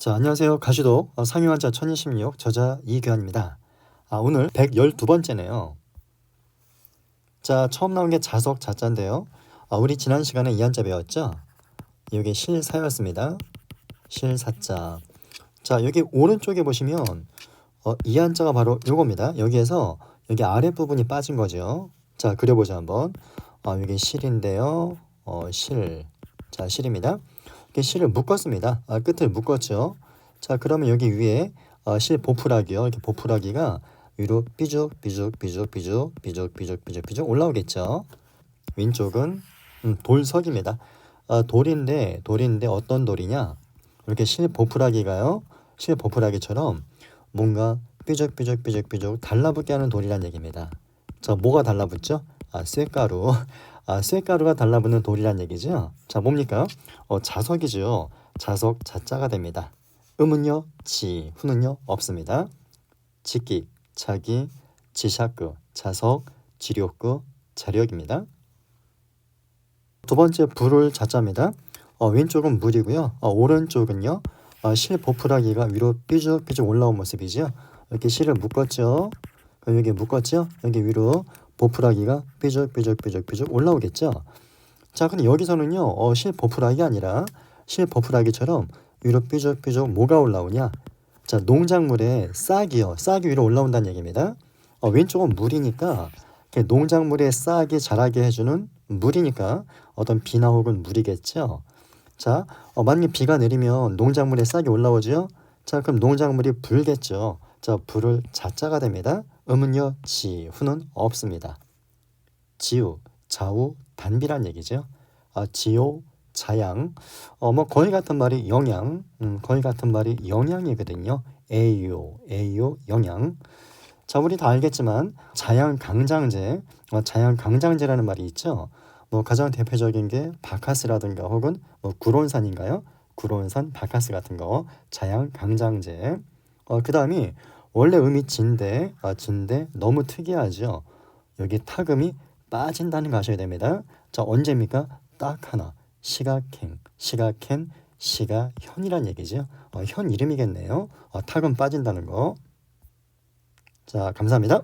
자, 안녕하세요. 가시도 어, 상위환자 천인심리학 저자 이규환입니다. 아, 오늘 112번째네요. 자, 처음 나온 게 자석 자자인데요. 아, 우리 지난 시간에 이한자 배웠죠? 여기 실사였습니다. 실사자. 자, 여기 오른쪽에 보시면 어, 이한자가 바로 요겁니다. 여기에서 여기 아랫부분이 빠진 거죠. 자, 그려보자 한번. 아, 여기 실인데요. 어, 실. 자, 실입니다. 이렇게 실을 묶었습니다. 아, 끝을 묶었죠. 자, 그러면 여기 위에 어, 실 보풀하기요. 이렇게 보풀하기가 위로 삐죽 삐죽 삐죽 삐죽 삐죽 삐죽 삐죽 삐죽 올라오겠죠. 왼쪽은 음, 돌석입니다. 아, 돌인데 돌인데 어떤 돌이냐? 이렇게 실 보풀하기가요. 실 보풀하기처럼 뭔가 삐죽 삐죽 삐죽 삐죽 달라붙게 하는 돌이란 얘기입니다. 자, 뭐가 달라붙죠? 아, 쇳가루. 아, 쇳가루가 달라붙는 돌이란 얘기죠. 자, 뭡니까? 어, 자석이죠. 자석 자자가 됩니다. 음은요, 지, 후는요, 없습니다. 직기, 자기, 지샤크, 자석, 지력구, 자력입니다. 두 번째 불을 자자입니다. 어, 왼쪽은 물이고요. 어, 오른쪽은요. 어, 실 보풀하기가 위로 삐죽삐죽 올라온 모습이죠. 이렇게 실을 묶었죠. 여기 묶었죠. 여기 위로 보풀하기가 삐죽삐죽삐죽삐죽 올라오겠죠. 자, 근데 여기서는요. 어, 실 보풀하기 아니라 실 보풀하기처럼 위로 삐죽삐죽 뭐가 올라오냐? 자, 농작물에 싹이요. 싹이 위로 올라온다는 얘기입니다. 어, 왼쪽은 물이니까 농작물에 싹이 자라게 해주는 물이니까 어떤 비나 혹은 물이겠죠. 자, 어, 만약에 비가 내리면 농작물에 싹이 올라오죠. 자, 그럼 농작물이 불겠죠. 자, 불을 자자가 됩니다. 음은요, 지, 후는 없습니다. 지우, 좌우, 단비란 얘기죠. 아, 지오, 자양, 어, 뭐 거의 같은 말이 영양, 음, 거의 같은 말이 영양이거든요. 에이요, 에이요, 영양. 자, 우리 다 알겠지만 자양 강장제, 어, 자양 강장제라는 말이 있죠. 뭐 가장 대표적인 게 바카스라든가 혹은 뭐 구론산인가요? 구론산, 바카스 같은 거 자양 강장제. 어, 그 다음이 원래 음이 진데, 아, 진데 너무 특이하죠. 여기 타금이 빠진다는 거 아셔야 됩니다. 자, 언제입니까? 딱 하나. 시가캔, 시가캔, 시가현이란 얘기죠. 어, 현 이름이겠네요. 어, 탁은 빠진다는 거. 자, 감사합니다.